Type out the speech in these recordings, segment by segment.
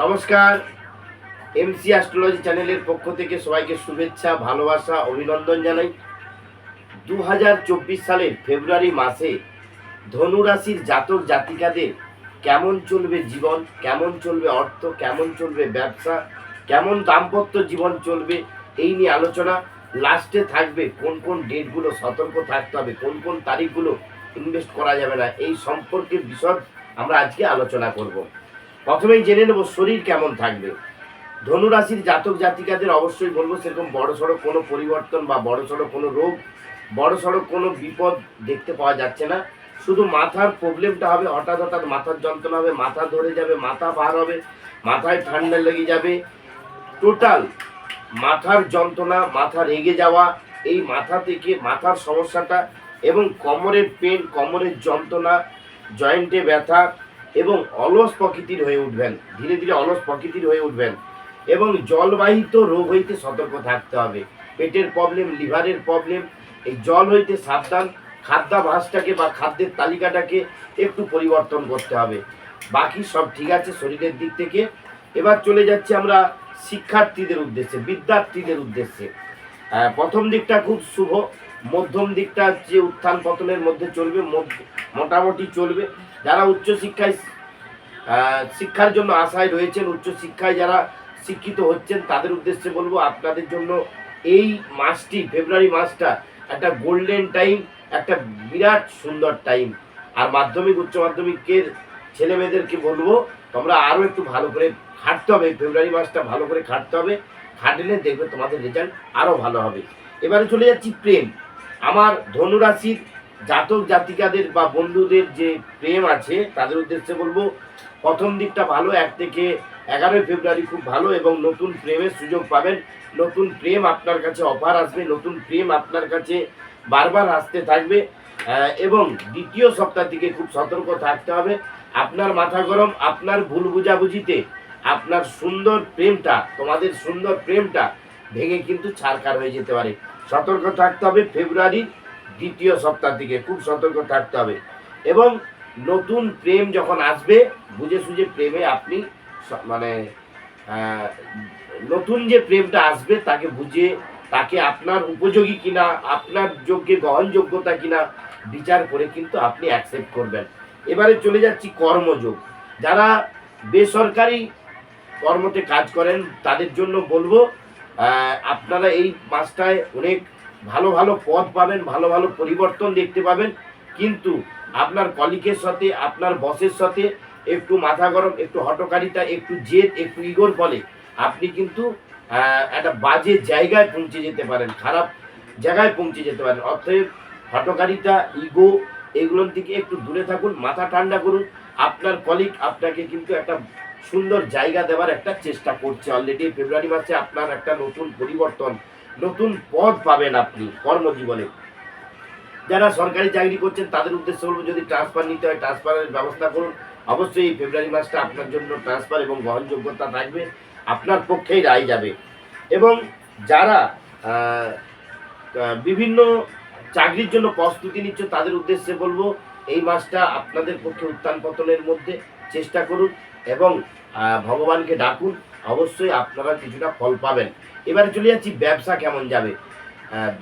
নমস্কার। MC astrology চ্যানেলের পক্ষ থেকে সবাইকে শুভেচ্ছা, ভালোবাসা, অভিনন্দন জানাই। দু হাজার চব্বিশ সালের ফেব্রুয়ারি মাসে ধনুরাশির জাতক জাতিকাদের কেমন চলবে জীবন, কেমন চলবে অর্থ, কেমন চলবে ব্যবসা, কেমন দাম্পত্য জীবন চলবে এই নিয়ে আলোচনা। লাস্টে থাকবে কোন কোন ডেটগুলো সতর্ক থাকতে হবে, কোন কোন তারিখগুলো ইনভেস্ট করা যাবে না, এই সম্পর্কে বিষয় আমরা আজকে আলোচনা করব। প্রথমেই জেনে নেব শরীর কেমন থাকবে। ধনুরাশির জাতক জাতিকাদের অবশ্যই বলব, সেরকম বড় সড়ো কোনো পরিবর্তন বা বড় সড়ো কোনো রোগ বড় সড়ো কোনো বিপদ দেখতে পাওয়া যাচ্ছে না। শুধু মাথার প্রবলেমটা হবে, হঠাৎ হঠাৎ মাথার যন্ত্রণা হবে, মাথা ধরে যাবে, মাথা বার হবে, মাথায় ঠান্ডা লেগে যাবে। টোটাল মাথার যন্ত্রণা, মাথা রেগে যাওয়া, এই মাথা থেকে মাথার সমস্যাটা এবং কোমরের পেন কোমরের যন্ত্রণা জয়েন্টে ব্যথা এবং অলস প্রকৃতির হয়ে উঠবেন। ধীরে ধীরে অলস প্রকৃতির হয়ে উঠবেন। এবং জলবাহিত রোগ হইতে সতর্ক থাকতে হবে। পেটের প্রবলেম লিভারের প্রবলেম এই জল হইতে সাবধান। খাদ্যাভাসটাকে বা খাদ্যের তালিকাটাকে একটু পরিবর্তন করতে হবে। বাকি সব ঠিক আছে শরীরের দিক থেকে। এবার চলে যাচ্ছি আমরা শিক্ষার্থীদের উদ্দেশ্যে, বিদ্যার্থীদের উদ্দেশ্যে। প্রথম দিকটা খুব শুভ। মধ্যম দিকটা যে উত্থান পতনের মধ্যে চলবে মোটামুটি চলবে। যারা উচ্চশিক্ষায় শিক্ষার জন্য আশায় রয়েছেন উচ্চশিক্ষায় যারা শিক্ষিত হচ্ছেন, তাদের উদ্দেশ্যে বলব আপনাদের জন্য এই মাসটি, ফেব্রুয়ারি মাসটা একটা গোল্ডেন টাইম একটা বিরাট সুন্দর টাইম আর মাধ্যমিক, উচ্চ মাধ্যমিকের ছেলে মেয়েদেরকে বলব, তোমরা আরও একটু ভালো করে খাটতে হবে ফেব্রুয়ারি মাসটা ভালো করে খাটতে হবে। খাটলে দেখবে তোমাদের রেজাল্ট আরও ভালো হবে। এবারে চলে যাচ্ছি প্রেম। আমার ধনুরাশির জাতক জাতিকাদের বা বন্ধুদের যে প্রেম আছে, তাদের উদ্দেশ্যে বলব, প্রথম দিকটা ভালো, এক থেকে এগারোই ফেব্রুয়ারি খুব ভালো এবং নতুন প্রেমের সুযোগ পাবেন। নতুন প্রেম আপনার কাছে অফার আসবে, নতুন প্রেম আপনার কাছে বারবার আসতে থাকবে। এবং দ্বিতীয় সপ্তাহ থেকে খুব সতর্ক থাকতে হবে। আপনার মাথা গরম, আপনার ভুল বুঝাবুঝিতে আপনার সুন্দর প্রেমটা, তোমাদের সুন্দর প্রেমটা ভেঙে কিন্তু ছাড়কার হয়ে যেতে পারে। সতর্ক থাকতে হবে ফেব্রুয়ারির দ্বিতীয় সপ্তাহ থেকে খুব সতর্ক থাকতে হবে। এবং নতুন প্রেম যখন আসবে বুঝে সুঝে প্রেমে আপনি মানে নতুন যে প্রেমটা আসবে তাকে বুঝে, তাকে আপনার উপযোগী কিনা, আপনার যোগ্যে, গ্রহণযোগ্যতা কিনা বিচার করে কিন্তু আপনি অ্যাকসেপ্ট করবেন। এবারে চলে যাচ্ছি কর্মযোগ। যারা বেসরকারি কর্মতে কাজ করেন, তাদের জন্য বলব আপনারা এই মাসটায় অনেক ভালো ভালো পথ পাবেন, ভালো ভালো পরিবর্তন দেখতে পাবেন। কিন্তু আপনার কলিকের সাথে, আপনার বসের সাথে একটু মাথা গরম, একটু হটকারিতা, একটু জেদ, একটু ইগোর ফলে আপনি কিন্তু একটা বাজে জায়গায় পৌঁছে যেতে পারেন, খারাপ জায়গায় পৌঁছে যেতে পারেন। অতএব হটকারিতা, ইগো এগুলোর দিকে একটু দূরে থাকুন, মাথা ঠান্ডা করুন। আপনার কলিগ আপনাকে কিন্তু একটা সুন্দর জায়গা দেওয়ার একটা চেষ্টা করছে। অলরেডি ফেব্রুয়ারি মাসে আপনার একটা নতুন পরিবর্তন নতুন পদ পাবেন আপনি কর্মজীবনে। যারা সরকারি চাকরি করছেন, তাদের উদ্দেশ্যে বলব, যদি ট্রান্সফার নিতে হয় ট্রান্সফারের ব্যবস্থা করুন। অবশ্যই এই ফেব্রুয়ারি মাসটা আপনার জন্য ট্রান্সফার এবং গ্রহণযোগ্যতা থাকবে। আপনার পক্ষেই রায় যাবে। এবং যারা বিভিন্ন চাকরির জন্য প্রস্তুতি নিচ্ছ, তাদের উদ্দেশ্যে বলব, এই মাসটা আপনাদের পক্ষে উত্থান পতনের মধ্যে চেষ্টা করুন এবং ভগবানকে ডাকুন। অবশ্যই আপনারা কিছুটা ফল পাবেন। এবারে চলে যাচ্ছি, ব্যবসা কেমন যাবে?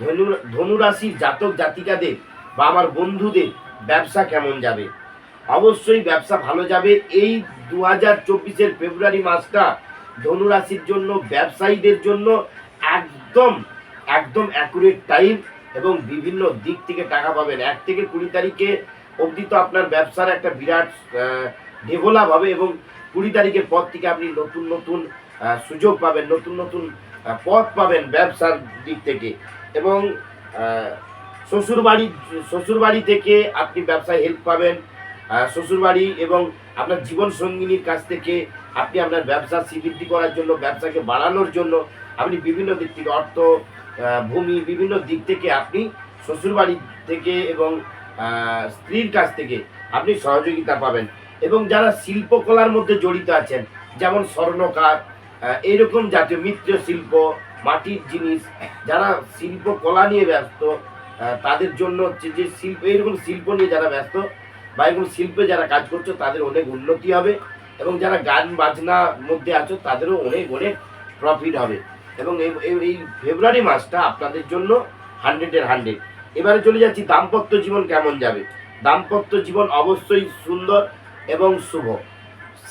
ধনু ধনুরাশির জাতক জাতিকাদের বা আমার বন্ধুদের ব্যবসা কেমন যাবে? অবশ্যই ব্যবসা ভালো যাবে। এই দু হাজার চব্বিশের ফেব্রুয়ারি মাসটা ধনুরাশির জন্য, ব্যবসায়ীদের জন্য একদম একদম অ্যাকুরেট টাইম এবং বিভিন্ন দিক থেকে টাকা পাবেন। এক থেকে কুড়ি তারিখে অবধি তো আপনার ব্যবসার একটা বিরাট ডেভেলপ হবে এবং কুড়ি তারিখের পর থেকে আপনি নতুন নতুন সুযোগ পাবেন, নতুন নতুন পথ পাবেন ব্যবসার দিক থেকে। এবং শ্বশুরবাড়ি শ্বশুরবাড়ি থেকে আপনি ব্যবসায় হেল্প পাবেন। শ্বশুরবাড়ি এবং আপনার জীবন সঙ্গিনীর কাছ থেকে আপনি আপনার ব্যবসা শ্রীবৃদ্ধি করার জন্য, ব্যবসাকে বাড়ানোর জন্য আপনি বিভিন্ন দিক থেকে অর্থ ভূমি বিভিন্ন দিক থেকে আপনি শ্বশুরবাড়ি থেকে এবং স্ত্রীর কাছ থেকে আপনি সহযোগিতা পাবেন। এবং যারা শিল্পকলার মধ্যে জড়িত আছেন যেমন স্বর্ণকার আহ, এইরকম জাতীয় মিত্র শিল্প মাটির জিনিস যারা শিল্পকলা নিয়ে ব্যস্ত তাদের জন্য হচ্ছে যে শিল্প এইরকম শিল্প নিয়ে যারা ব্যস্ত বা এরকম শিল্পে যারা কাজ করছ তাদের অনেক উন্নতি হবে এবং যারা গান বাজনার মধ্যে আছো তাদেরও অনেক অনেক প্রফিট হবে। এবং এই ফেব্রুয়ারি মাসটা আপনাদের জন্য হান্ড্রেডের হান্ড্রেড এবারে চলে যাচ্ছি দাম্পত্য জীবন কেমন যাবে? দাম্পত্য জীবন অবশ্যই সুন্দর এবং শুভ।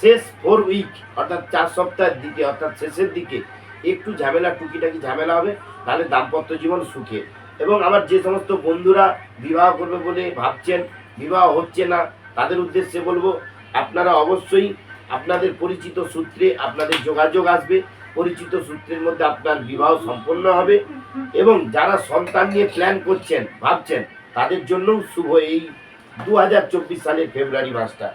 শেষ ফোর উইক অর্থাৎ চার সপ্তাহের দিকে, অর্থাৎ শেষের দিকে একটু ঝামেলা, টুকিটাকি ঝামেলা হবে, তাহলে দাম্পত্য জীবন সুখে। এবং আমার যে সমস্ত বন্ধুরা বিবাহ করবে বলে ভাবছেন, বিবাহ হচ্ছে না, তাদের উদ্দেশ্যে বলব, আপনারা অবশ্যই আপনাদের পরিচিত সূত্রে আপনাদের যোগাযোগ আসবে। পরিচিত সূত্রের মধ্যে আপনার বিবাহ সম্পন্ন হবে এবং যারা সন্তান নিয়ে প্ল্যান করছেন, ভাবছেন, তাদের জন্যও শুভ এই দু হাজার চব্বিশ সালের ফেব্রুয়ারি মাসটা।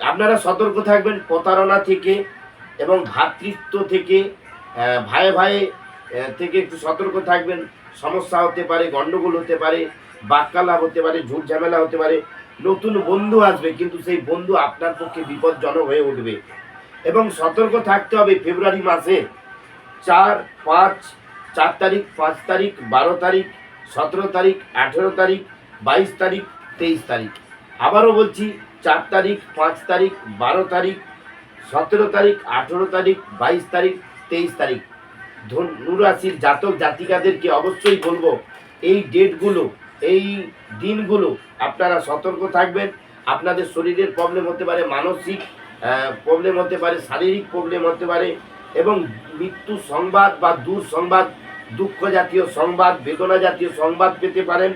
আপনারা সতর্ক থাকবেন প্রতারণা থেকে এবং ভ্রাতৃত্ব থেকে আহ, ভাইয়ে ভাইয়ে থেকে একটু সতর্ক থাকবেন। সমস্যা হতে পারে গন্ডগোল হতে পারে বাক্যালাপ হতে পারে ঝুট ঝামেলা হতে পারে। নতুন বন্ধু আসবে কিন্তু সেই বন্ধু আপনার পক্ষে বিপজ্জনক হয়ে উঠবে। এবং সতর্ক থাকতে হবে ফেব্রুয়ারি মাসে। চার পাঁচ চার তারিখ পাঁচ তারিখ বারো তারিখ সতেরো তারিখ আঠেরো তারিখ বাইশ তারিখ তেইশ তারিখ। আবারও বলছি চার তারিখ, পাঁচ তারিখ, বারো তারিখ, সতেরো তারিখ, আঠেরো তারিখ, বাইশ তারিখ, তেইশ তারিখ। ধনুরাশির জাতক জাতিকাদেরকে অবশ্যই বলব, এই ডেটগুলো, এই দিনগুলো আপনারা সতর্ক থাকবেন। আপনাদের শরীরের প্রবলেম হতে পারে মানসিক প্রবলেম হতে পারে শারীরিক প্রবলেম হতে পারে এবং মৃত্যু সংবাদ বা দূর সংবাদ দুঃখ জাতীয় সংবাদ, বেদনা জাতীয় সংবাদ পেতে পারেন।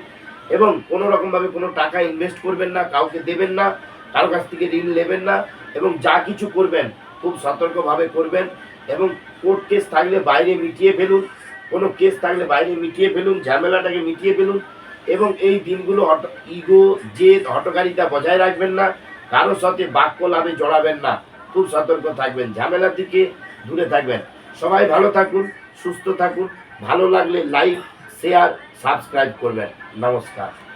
এবং কোনো রকমভাবে কোনো টাকা ইনভেস্ট করবেন না, কাউকে দেবেন না, কারও কাছ থেকে ঋণ নেবেন না, এবং যা কিছু করবেন খুব সতর্কভাবে করবেন এবং কোর্ট কেস থাকলে বাইরে মিটিয়ে ফেলুন, কোনো কেস থাকলে বাইরে মিটিয়ে ফেলুন, ঝামেলাটাকে মিটিয়ে ফেলুন, এবং এই দিনগুলো ইগো জেদ হটকারিতা বজায় রাখবেন না কারোর সাথে বাক্য লাভে জড়াবেন না, খুব সতর্ক থাকবেন, ঝামেলার দিকে দূরে থাকবেন। সবাই ভালো থাকুন, সুস্থ থাকুন, ভালো লাগলে লাইক শেয়ার সাবস্ক্রাইব করবেন। নমস্কার।